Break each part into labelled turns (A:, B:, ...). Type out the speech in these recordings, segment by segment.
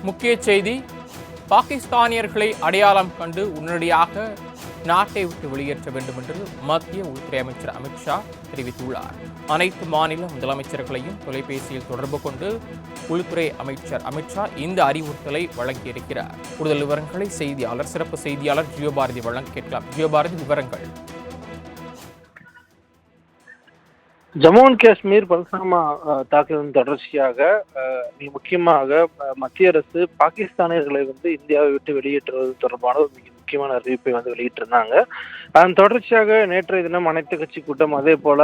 A: முக்கிய செய்தி பாகிஸ்தானியர்களை அடையாளம் கண்டு உடனடியாக நாட்டை விட்டு வெளியேற்ற வேண்டும் என்று மத்திய உள்துறை அமைச்சர் அமித்ஷா தெரிவித்துள்ளார். அனைத்து மாநில முதலமைச்சர்களையும் தொலைபேசியில் தொடர்பு கொண்டு உள்துறை அமைச்சர் அமித்ஷா இந்த அறிவுறுத்தலை வழங்கியிருக்கிறார். கூடுதல் விவரங்களை செய்தியாளர் சிறப்பு செய்தியாளர் ஜியோபாரதி வழங்க கேட்கலாம். ஜியோபாரதி விவரங்கள்.
B: ஜம்மு அண்ட் காஷ்மீர் பல்சாமா தாக்குதலின் தொடர்ச்சியாக முக்கியமாக மத்திய அரசு பாகிஸ்தானியர்களை வந்து இந்தியாவை விட்டு வெளியேற்றுவது தொடர்பான ஒரு மிக முக்கியமான அறிவிப்பை வந்து வெளியிட்டிருந்தாங்க. அதன் தொடர்ச்சியாக நேற்றைய தினம் அனைத்து கட்சி கூட்டம் அதே போல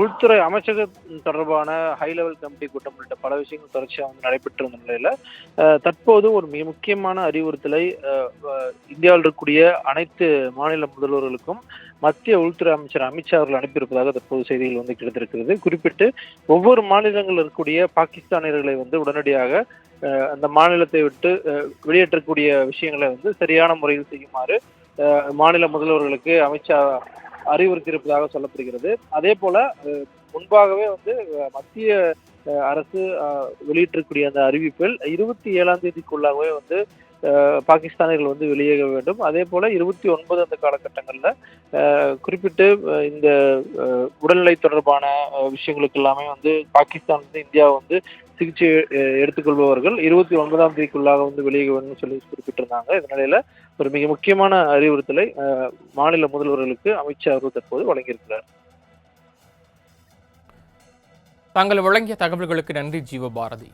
B: உள்துறை அமைச்சக தொடர்பான ஹை லெவல் கமிட்டி கூட்டம் உள்ளிட்ட பல விஷயங்கள் தொடர்ச்சியாக வந்து நடைபெற்று வந்த நிலையில தற்போது ஒரு மிக முக்கியமான அறிவுறுத்தலை இந்தியாவில் இருக்கக்கூடிய அனைத்து மாநில முதல்வர்களுக்கும் மத்திய உள்துறை அமைச்சர் அமித்ஷா அவர்கள் அனுப்பியிருப்பதாக தற்போது செய்திகள் வந்து கிடைத்திருக்கிறது. குறிப்பிட்டு ஒவ்வொரு மாநிலங்களில் இருக்கக்கூடிய பாகிஸ்தானியர்களை வந்து உடனடியாக அந்த மாநிலத்தை விட்டு வெளியேற்றக்கூடிய விஷயங்களை வந்து சரியான முறையில் செய்யுமாறு அஹ், மாநில முதல்வர்களுக்கு அமித்ஷா அறிவுறுத்தியிருப்பதாக சொல்லப்படுகிறது. அதே போல முன்பாகவே வந்து மத்திய அஹ், அரசு அஹ், வெளியிட்டிருக்கக்கூடிய அந்த அறிவிப்பில் இருபத்தி ஏழாம் தேதிக்குள்ளாகவே வந்து பாகிஸ்தானியர்கள் வந்து வெளியேற வேண்டும். அதே போல இருபத்தி ஒன்பது அந்த காலகட்டங்களில் குறிப்பிட்டு இந்த உடல்நிலை தொடர்பான விஷயங்களுக்கு எல்லாமே வந்து பாகிஸ்தான் வந்து இந்தியா வந்து சிகிச்சை எடுத்துக்கொள்பவர்கள். இருபத்தி ஒன்பதாம் தேதிக்குள்ளாக வந்து வெளியே வேணும்னு சொல்லி குறிப்பிட்டிருந்தாங்க. இதனால ஒரு மிக முக்கியமான அறிவுறுத்தலை மாநில முதல்வர்களுக்கு அமித்ஷா அவர்கள் தற்போது வழங்கியிருக்கிறார்.
A: தாங்கள் வழங்கிய தகவல்களுக்கு நன்றி ஜீவபாரதி.